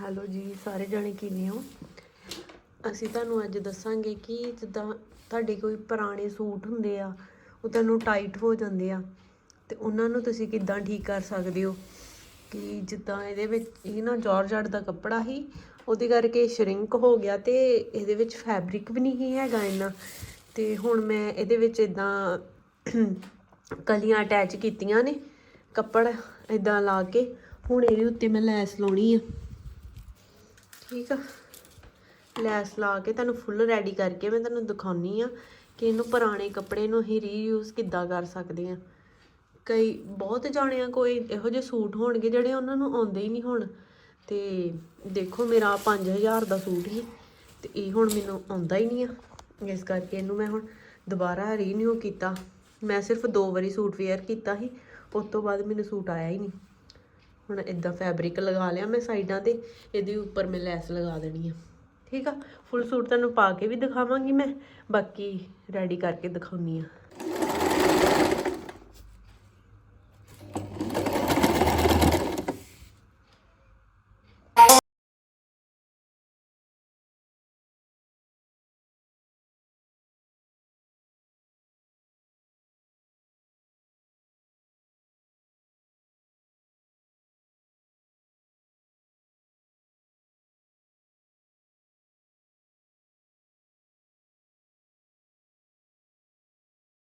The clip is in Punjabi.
ਹੈਲੋ ਜੀ, ਸਾਰੇ ਜਾਣੇ ਕਿਵੇਂ ਹੋ? ਅਸੀਂ ਤੁਹਾਨੂੰ ਅੱਜ ਦੱਸਾਂਗੇ ਕਿ ਜਿੱਦਾਂ ਤੁਹਾਡੇ ਕੋਈ ਪੁਰਾਣੇ ਸੂਟ ਹੁੰਦੇ ਆ, ਉਹ ਤੁਹਾਨੂੰ ਟਾਈਟ ਹੋ ਜਾਂਦੇ ਆ, ਤੇ ਉਹਨਾਂ ਨੂੰ ਤੁਸੀਂ ਕਿੱਦਾਂ ਠੀਕ ਕਰ ਸਕਦੇ ਹੋ? ਕਿ ਜਿੱਦਾਂ ਇਹਦੇ ਵਿੱਚ, ਇਹ ਨਾ ਜਾਰਜਟ ਦਾ ਕੱਪੜਾ ਹੀ ਉਹਦੇ ਕਰਕੇ ਸ਼ਰਿੰਕ ਹੋ ਗਿਆ ਤੇ ਇਹਦੇ ਵਿੱਚ ਫੈਬਰਿਕ ਵੀ ਨਹੀਂ ਹੈਗਾ ਇੰਨਾ। ਤੇ ਹੁਣ ਮੈਂ ਇਹਦੇ ਵਿੱਚ ਇਦਾਂ ਕਲੀਆਂ ਅਟੈਚ ਕੀਤੀਆਂ ਨੇ, ਕੱਪੜ ਇਦਾਂ ਲਾ ਕੇ, ਹੁਣ ਇਹਦੇ ਉੱਤੇ ਮੈਂ ਲੈਸ ਲਾਉਣੀ ਆ। ਠੀਕ ਆ? ਲੈਸ ਲਾ ਕੇ ਤੁਹਾਨੂੰ ਫੁੱਲ ਰੈਡੀ ਕਰਕੇ ਮੈਂ ਤੁਹਾਨੂੰ ਦਿਖਾਉਣੀ ਆ ਕਿ ਇਹਨੂੰ ਪੁਰਾਣੇ ਕੱਪੜੇ ਨੂੰ ਅਸੀਂ ਰੀਯੂਜ਼ ਕਿੱਦਾਂ ਕਰ ਸਕਦੇ ਆ। ਕਈ, ਬਹੁਤ ਜਾਣਿਆਂ ਕੋਈ ਇਹੋ ਜਿਹੇ ਸੂਟ ਹੋਣਗੇ ਜਿਹੜੇ ਉਹਨਾਂ ਨੂੰ ਆਉਂਦੇ ਹੀ ਨਹੀਂ ਹੁਣ। ਤੇ ਦੇਖੋ ਮੇਰਾ 5000 ਦਾ ਸੂਟ ਸੀ ਤੇ ਇਹ ਹੁਣ ਮੈਨੂੰ ਆਉਂਦਾ ਹੀ ਨਹੀਂ ਆ। ਇਸ ਕਰਕੇ ਇਹਨੂੰ ਮੈਂ ਹੁਣ ਦੁਬਾਰਾ ਰੀਨਿਊ ਕੀਤਾ। ਮੈਂ ਸਿਰਫ ਦੋ ਵਾਰੀ ਸੂਟ ਵੇਅਰ ਕੀਤਾ ਸੀ, ਉਸ ਤੋਂ ਬਾਅਦ ਮੈਨੂੰ ਸੂਟ ਆਇਆ ਹੀ ਨਹੀਂ। ਹੁਣ ਇਦਾਂ ਫੈਬਰਿਕ ਲਗਾ ਲਿਆ ਮੈਂ ਸਾਈਡਾਂ ਤੇ, ਇਹਦੇ ਉੱਪਰ ਮੈਂ ਲੈਸ ਲਗਾ ਦੇਣੀ ਆ। ਠੀਕ ਆ? ਫੁੱਲ ਸੂਟ ਤੁਹਾਨੂੰ ਪਾ ਕੇ ਵੀ ਦਿਖਾਵਾਂਗੀ ਮੈਂ, ਬਾਕੀ ਰੈਡੀ ਕਰਕੇ ਦਿਖਾਉਣੀ ਆ।